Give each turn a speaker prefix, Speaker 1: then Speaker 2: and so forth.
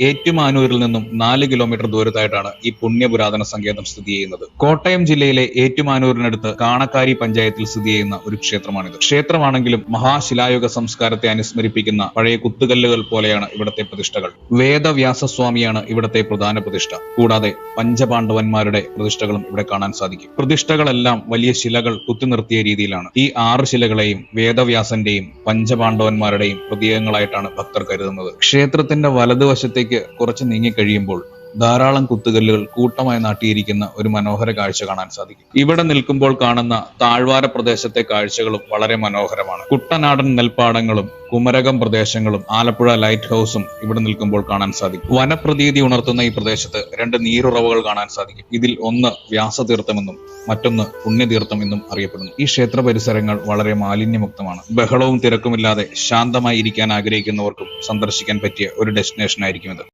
Speaker 1: ഏറ്റുമാനൂരിൽ നിന്നും നാല് കിലോമീറ്റർ ദൂരത്തായിട്ടാണ് ഈ പുണ്യപുരാതന സങ്കേതം സ്ഥിതി ചെയ്യുന്നത്. കോട്ടയം ജില്ലയിലെ ഏറ്റുമാനൂരിനടുത്ത് കാണക്കാരി പഞ്ചായത്തിൽ സ്ഥിതി ചെയ്യുന്ന ഒരു ക്ഷേത്രമാണിത്. ക്ഷേത്രമാണെങ്കിലും മഹാശിലായുഗ സംസ്കാരത്തെ അനുസ്മരിപ്പിക്കുന്ന പഴയ കുത്തുകല്ലുകൾ പോലെയാണ് ഇവിടത്തെ പ്രതിഷ്ഠകൾ. വേദവ്യാസ സ്വാമിയാണ് ഇവിടത്തെ പ്രധാന പ്രതിഷ്ഠ. കൂടാതെ പഞ്ചപാണ്ഡവന്മാരുടെ പ്രതിഷ്ഠകളും ഇവിടെ കാണാൻ സാധിക്കും. പ്രതിഷ്ഠകളെല്ലാം വലിയ ശിലകൾ കുത്തി നിർത്തിയ രീതിയിലാണ്. ഈ ആറ് ശിലകളെയും വേദവ്യാസന്റെയും പഞ്ചപാണ്ഡവന്മാരുടെയും പ്രതീകങ്ങളായിട്ടാണ് ഭക്തർ കരുതുന്നത്. ക്ഷേത്രത്തിന്റെ വലതുവശത്തേക്ക് കുറച്ച് നീങ്ങിക്കഴിയുമ്പോൾ ധാരാളം കുത്തുകല്ലുകൾ കൂട്ടമായി നാട്ടിയിരിക്കുന്ന ഒരു മനോഹര കാഴ്ച കാണാൻ സാധിക്കും. ഇവിടെ നിൽക്കുമ്പോൾ കാണുന്ന താഴ്വാര പ്രദേശത്തെ കാഴ്ചകളും വളരെ മനോഹരമാണ്. കുട്ടനാടൻ നെൽപ്പാടങ്ങളും കുമരകം പ്രദേശങ്ങളും ആലപ്പുഴ ലൈറ്റ് ഹൗസും ഇവിടെ നിൽക്കുമ്പോൾ കാണാൻ സാധിക്കും. വനപ്രതീതി ഉണർത്തുന്ന ഈ പ്രദേശത്ത് രണ്ട് നീരുറവകൾ കാണാൻ സാധിക്കും. ഇതിൽ ഒന്ന് വ്യാസതീർത്ഥമെന്നും മറ്റൊന്ന് പുണ്യതീർത്ഥം എന്നും അറിയപ്പെടുന്നു. ഈ ക്ഷേത്ര പരിസരങ്ങൾ വളരെ മാലിന്യമുക്തമാണ്. ബഹളവും തിരക്കുമില്ലാതെ ശാന്തമായി ഇരിക്കാൻ ആഗ്രഹിക്കുന്നവർക്കും സന്ദർശിക്കാൻ പറ്റിയ ഒരു ഡെസ്റ്റിനേഷൻ ആയിരിക്കും ഇത്.